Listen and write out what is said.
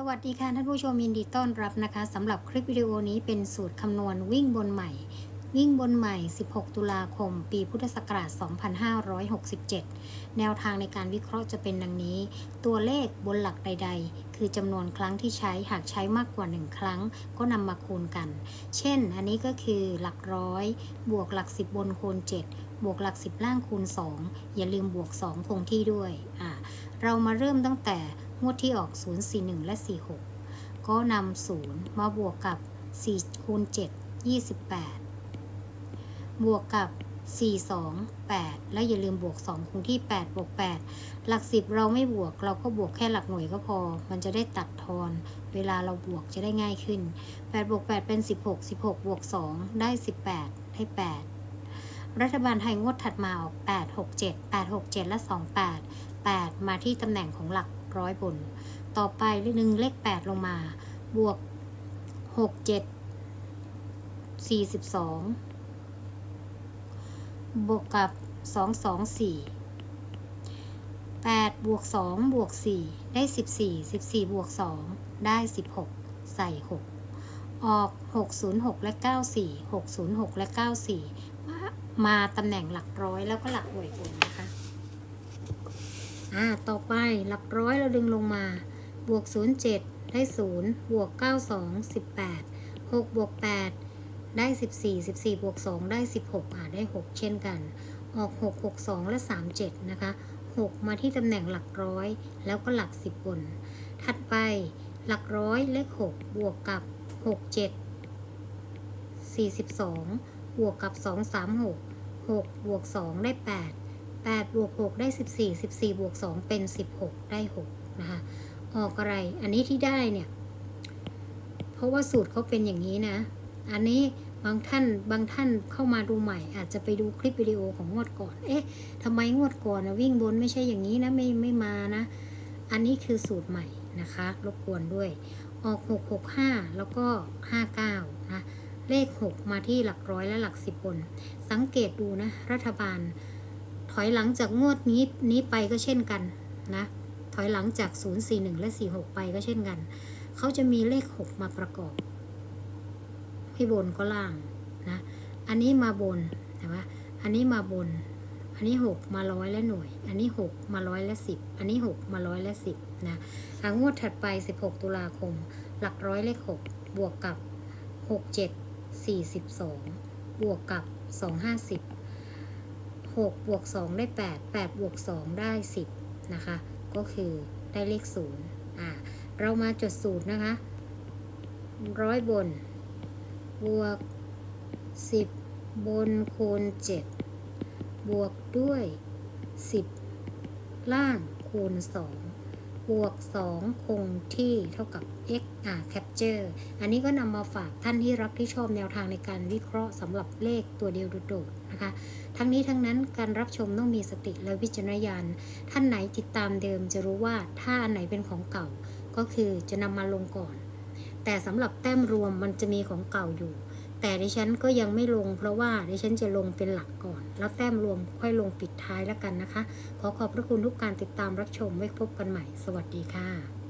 สวัสดีค่ะท่านผู้ชมยินดีต้อนรับนะคะสำหรับคลิปวิดีโอนี้เป็นสูตรคำนวณวิ่งบนใหม่ วิ่งบนใหม่ 16 ตุลาคม ปีพุทธศักราช 2567 แนวทางในการวิเคราะห์จะเป็นดังนี้ ตัวเลขบนหลักใด ๆ คือจำนวนครั้งที่ใช้หากใช้มากกว่า 1 ครั้ง ก็นำมาคูณกัน เช่น อันนี้ก็คือหลักร้อย บวกหลัก 10 บนคูณ 7 บวกหลัก 10 ล่างคูณ 2 อย่าลืมบวก 2 คงที่ด้วยอ่าเรามาเริ่มตั้งแต่ งวดที่ออก 041 และ 46 ก็นำ0มาบวกกับ 4 คูณ 7 28 บวกกับ 4 2 8 และอย่าลืมบวก 2คงที่ 8 บวก 8 หลัก 10 เราไม่บวกเราก็บวกแค่หลักหน่วยก็พอ มันจะได้ตัดทอน เวลาเราบวกจะได้ง่ายขึ้น 8 บวก 8 เป็น 16 16 บวก 2 ได้ 18 ได้ 8 รัฐบาลไทยงวดถัดมาออก 8 6 7 8 6 7 และ 28 8 มาที่ตำแหน่งของหลัก ร้อยบน ต่อไปเลขหนึ่งเลข8ลงมา บวก6 7 42บวกกับ2 2 4 8บวก2บวก4ได้14 14บวก2ได้16ใส่6ออก 606 และ 94 606 และ 94 มามาตำแหน่งหลักร้อยแล้วก็หลักหน่วยบนนะคะ อ่าต่อไปหลักร้อยเราดึงลงมา บวก 0 7 ได้ 0 บวก 9 2 18 6 บวก 8 ได้ 14 14 บวก 2 ได้ 16อ่าได้ 6 เช่นกัน ออก 6 6 2 และ 3 7 นะคะ 6 มาที่ตำแหน่งหลักร้อย แล้วก็หลัก 10 บน ถัดไปหลักร้อยเลข 6 บวกกับ 6 7 42 บวกกับ 2 3 6 6 บวก 2 ได้ 8 8บวก6ได้ 14 14บวก2เป็น 16 ได้6นะคะออกอะไรอันนี้ที่ได้เนี่ย เพราะว่าสูตรเขาเป็นอย่างนี้นะ อันนี้บางท่านบางท่านเข้ามาดูใหม่ อาจจะไปดูคลิปวิดีโอของงวดก่อน เอ๊ะทำไมงวดก่อนนะวิ่งบนไม่ใช่อย่างนี้นะไม่ไม่มานะ อันนี้คือสูตรใหม่นะคะ รบกวนด้วย ออก 665 แล้วก็ 59 นะ เลข 6 มาที่หลักร้อยและหลัก10บน สังเกตดูนะ รัฐบาล อยหลังจากงวดนี้นี้ไปก็เช่นกันนะ ถอยหลังจาก 041 และ 46 ไปก็เช่นกัน เขาจะมีเลข 6 มาประกอบ ให้บนก็ล่างนะ อันนี้มาบนเห็นไหมอันนี้มาบน อันนี้ 6 มาร้อยและหน่วย อันนี้ 6 มาร้อยและ 10 อันนี้ 6 มาร้อยและ 10 นะหางวดถัดไป 16 ตุลาคม หลักร้อยเลข 6 บวกกับ 6 7 42 บวกกับ 250 6บวก2ได้ 8 8บวก2ได้ 10 นะคะ ก็คือได้เลข0อ่าเรามาจดสูตรนะคะร้อยบน บวก 10 บนคูณ 7 บวกด้วย 10 ล่างคูณ 2 บวก 2 คงที่เท่ากับ x อ่า capture อันนี้ก็นำมาฝากท่านที่รักที่ชอบแนวทางในการวิเคราะห์สำหรับเลขตัวเดียวโดดๆนะคะ ทั้งนี้ทั้งนั้นการรับชมต้องมีสติและวิจารณญาณ ท่านไหนติดตามเดิมจะรู้ว่าถ้าอันไหนเป็นของเก่า ก็คือจะนำมาลงก่อน แต่สำหรับแต้มรวมมันจะมีของเก่าอยู่ แต่ดิฉันก็ยังไม่ลง เพราะว่าดิฉันจะลงเป็นหลักก่อน แล้วแต้มรวมค่อยลงปิดท้ายแล้วกันนะคะ ขอขอบพระคุณทุกการติดตามรับชมไว้พบกันใหม่ สวัสดีค่ะ